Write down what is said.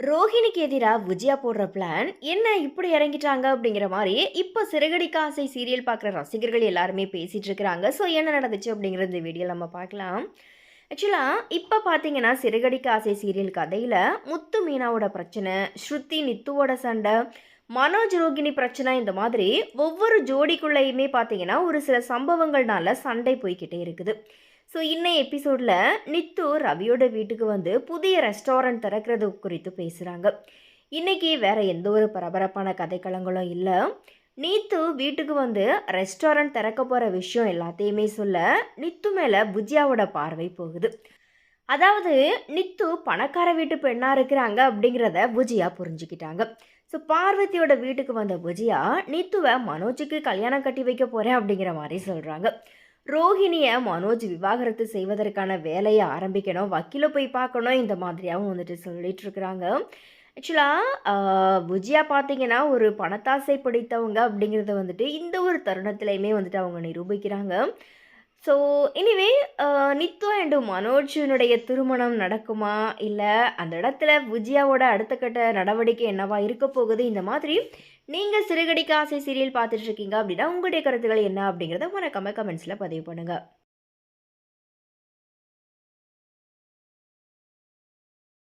ரோஹிணிக்கு எதிராக விஜயா போடுற பிளான் என்ன இப்படி இறங்கிட்டாங்க அப்படிங்கிற மாதிரி இப்போ சிறகடிக்க ஆசை சீரியல் பார்க்குற ரசிகர்கள் எல்லாருமே பேசிகிட்டு இருக்கிறாங்க. ஸோ என்ன நடந்துச்சு அப்படிங்கிற இந்த வீடியோ நம்ம பார்க்கலாம். ஆக்சுவலாக இப்போ பார்த்தீங்கன்னா சிறகடிக்க ஆசை சீரியல் கதையில் முத்து மீனாவோட பிரச்சனை ஸ்ருதி நித்துவோட சண்டை மனோஜ் ரோகிணி பிரச்சனை இந்த மாதிரி ஒவ்வொரு ஜோடிக்குள்ளேயுமே பார்த்தீங்கன்னா ஒரு சில சம்பவங்கள்னால சண்டை போய்கிட்டே இருக்குது. ஸோ இன்னும் எபிசோடில் நித்து ரவியோட வீட்டுக்கு வந்து புதிய ரெஸ்டாரண்ட் திறக்கிறது குறித்து பேசுகிறாங்க இன்றைக்கி வேற எந்த ஒரு பரபரப்பான கதைக்களங்களும் இல்லை. நீத்து வீட்டுக்கு வந்து ரெஸ்டாரண்ட் திறக்க போகிற விஷயம் எல்லாத்தையுமே சொல்ல நித்து மேலே புஜியாவோட பார்வை போகுது. அதாவது நித்து பணக்கார வீட்டு பெண்ணாக இருக்கிறாங்க அப்படிங்கிறத புஜியா புரிஞ்சுக்கிட்டாங்க. ஸோ பார்வதியோட வீட்டுக்கு வந்த புஜியா நித்துவை மனோஜுக்கு கல்யாணம் கட்டி வைக்க போகிறேன் அப்படிங்கிற மாதிரி சொல்கிறாங்க ரோஹிணியை மனோஜ் விவாகரத்து செய்வதற்கான வேலையை ஆரம்பிக்கணும் வக்கீலை போய் பார்க்கணும் இந்த மாதிரியாகவும் வந்துட்டு சொல்லிட்டு இருக்கிறாங்க. ஆக்சுவலாக விஜயா பார்த்தீங்கன்னா ஒரு பணத்தாசை பிடித்தவங்க அப்படிங்கிறத வந்துட்டு இந்த ஒரு தருணத்துலையுமே வந்துட்டு அவங்க நிரூபிக்கிறாங்க. ஸோ எனிவே நித்து அண்டு மனோஜனுடைய திருமணம் நடக்குமா? இல்லை அந்த இடத்துல விஜயாவோட அடுத்த கட்ட நடவடிக்கை என்னவா இருக்க போகுது? இந்த மாதிரி நீங்கள் சிறுகடிக்க ஆசை சீரியல் பார்த்துட்டு இருக்கீங்க அப்படின்னா உங்களுடைய கருத்துக்கள் என்ன அப்படிங்கிறத மறக்காம கமெண்ட்ஸில் பதிவு பண்ணுங்கள்